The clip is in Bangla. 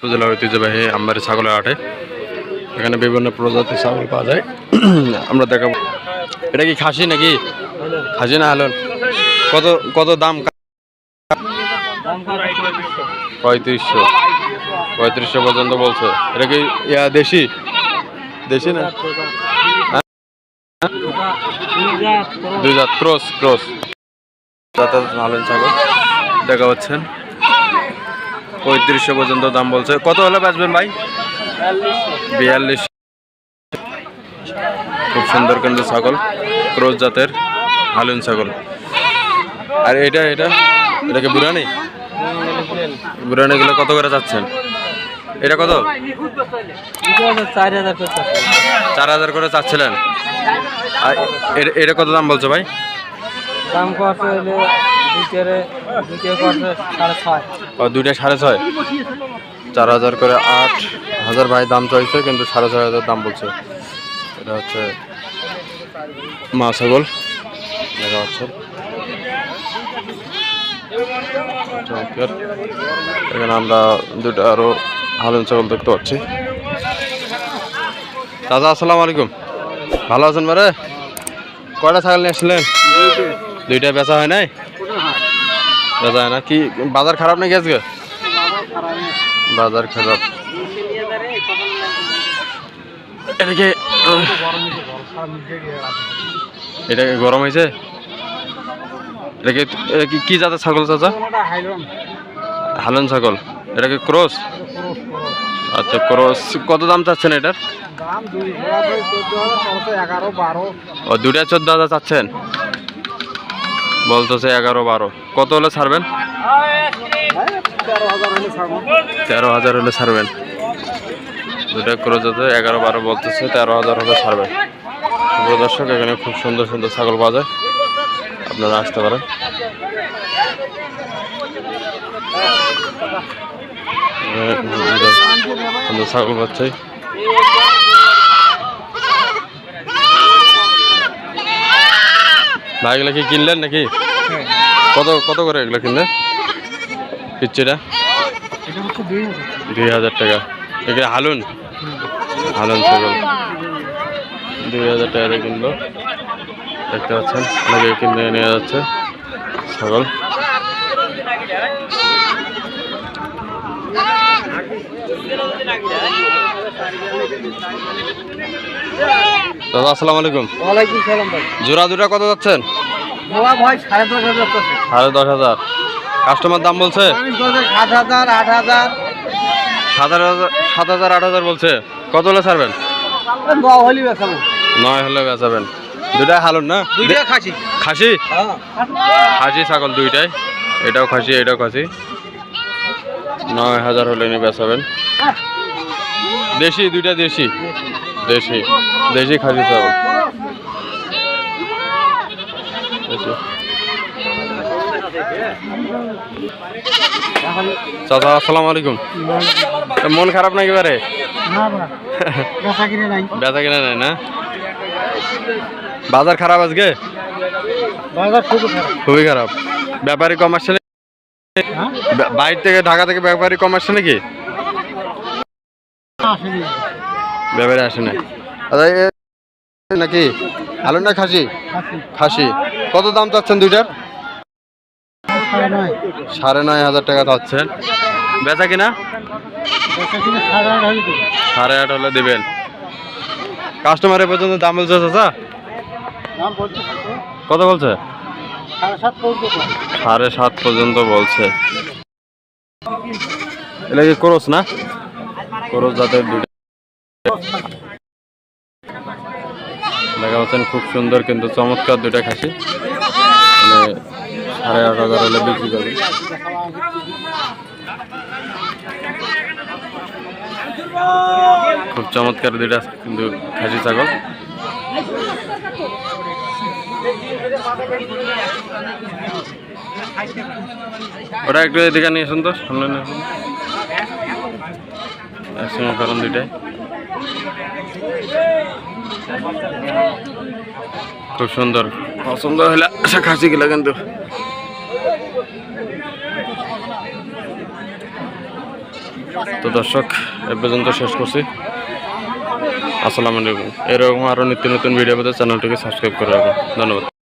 উপজেলার ঐতিহ্যবাহী আমবাড়ি ছাগলের আটে এখানে বিভিন্ন প্রজাতির ছাগল পাওয়া যায়। আমরা দেখাবো। এটা কি খাসি নাকি? খাসি না হালন কত কত দাম? পঁয়ত্রিশশো। পঁয়ত্রিশশো পর্যন্ত বলছে। এটা কি, ইয়া, দেশি? দেশি না? দুই জাত, ক্রস ক্রস। হালন ছাগল। দেখা পাচ্ছেন পঁয়ত্রিশশো পর্যন্ত দাম বলছে। কত হলে বাঁচবেন ভাই? বিয়াল্লিশ। খুব সুন্দর কিন্তু ছাগল ক্রোজ জাতের হালুন ছাগল। আর এটা এটা? এটাকে বুড়ানি বুড়ানি? গুলো কত করে যাচ্ছেন এটা কত? চার হাজার করে চাচ্ছিলেন। আর এটা- কত দাম বলছো ভাই? দাম করছে ও, দুইটা সাড়ে ছয়? চার হাজার করে আট হাজার ভাই দাম চাইছে, কিন্তু সাড়ে ছয় হাজার দাম বলছে। এটা হচ্ছে মা ছাগল, দেখা যাচ্ছে এখানে আমরা দুটো আরও হালুন ছাগল দেখতে পাচ্ছি। দাদা আসসালামু আলাইকুম। ভালো আছেন বারে? কয়টা ছাগল নিয়ে আসলেন? দুইটা বেচা হয় নাই? হয় না কি বাজার খারাপ নাকি আজকে? বাজার খারাপ। এটাকে এটা গরম হয়েছে? এটাকে এটা কি জাতের ছাগল চাচা? হালন ছাগল। এটা কি ক্রস? আচ্ছা ক্রস। কত দাম চাচ্ছেন এটার? ও দুটা চোদ্দ হাজার চাচ্ছেন? বলতেছে এগারো বারো। কত হলে ছাড়বেন? তেরো হাজার হলে ছাড়বেন। দুটা আছে, এগারো বারো বলতেছে, তেরো হাজার হলে ছাড়বেন। দর্শক, এখানে খুব সুন্দর সুন্দর ছাগল পাওয়া যায়। আপনারা আসতে পারেন। ছাগল পাচ্ছে। ভাই, এগুলো কি কিনলেন নাকি? কত কত করে এগুলো কিনলে? পিচ্ছিটা দুই হাজার টাকা। এগুলো হালুন? হালুন ছাগল। দুই হাজার টাকা কিনলো। দেখতে পাচ্ছেন অনেকে কিনে নিয়ে যাচ্ছে ছাগল। দাদা আসসালামু আলাইকুম। ওয়ালাইকুম সালাম ভাই। জোড়া দুটা কত যাচ্ছেন? ভাই সাড়ে দশ হাজার সাড়ে দশ হাজার। কাস্টমার দাম বলছে? সাত হাজার আট হাজার। সাত হাজার সাত হাজার আট হাজার বলছে। কত হলে ছাড়বেন? নয় হলে বেচাবেন। দুটাই হালুন না? দুইটা খাসি। খাসি? হ্যাঁ। খাসি ছাগল দুইটাই। এটাও খাসি এটাও খাসি। নয় হাজার হলে নিয়ে বেচাবেন। দেশি দুইটা দেশি। দেশি দেশি খাসি ছাগল। চাচা আসসালামু আলাইকুম। তা মন খারাপ নাকি বারে? না না বেচা কিনে নাই। বেচা কিনা নাই না? বাজার খারাপ আজকে? বাজার খুবই খারাপ। ব্যাপারী কম আসছে? হ্যাঁ? বাইরে থেকে ঢাকা থেকে ব্যাপারী কম আসছে নাকি ব্যাপারে আসে না আচ্ছা নাকি? আলু না খাসি? খাসি। কত দাম চাচ্ছেন দুইটার? সাড়ে নয়। হাজার টাকা চাচ্ছেন। বেচা কিনা? সাড়ে আট হলে দেবেন। কাস্টমারের পর্যন্ত দাম বলছে চাচা? কত বলছে? সাড়ে সাত পর্যন্ত। বলছে। এটা কি করস না? করস যাতে দুইটা। দেখা পাচ্ছেন, খুব সুন্দর কিন্তু চমৎকার দুটা খাসি। মানে সাড়ে আট হাজার হলে বিক্রি করবে খুব চমৎকার দুইটা কিন্তু খাসি ছাগল। ওটা একটু এদিকে নিয়ে আসুন তো, সামনে নিয়ে আসুন। দুইটাই। খুব সুন্দর। পছন্দ হলে আশা খাসি গেলে কিন্তু। তো দর্শক এ পর্যন্ত শেষ করছি। আসসালামু আলাইকুম। এরকম আরও নিত্য নতুন ভিডিও পেতে চ্যানেলটিকে সাবস্ক্রাইব করে রাখুন। ধন্যবাদ।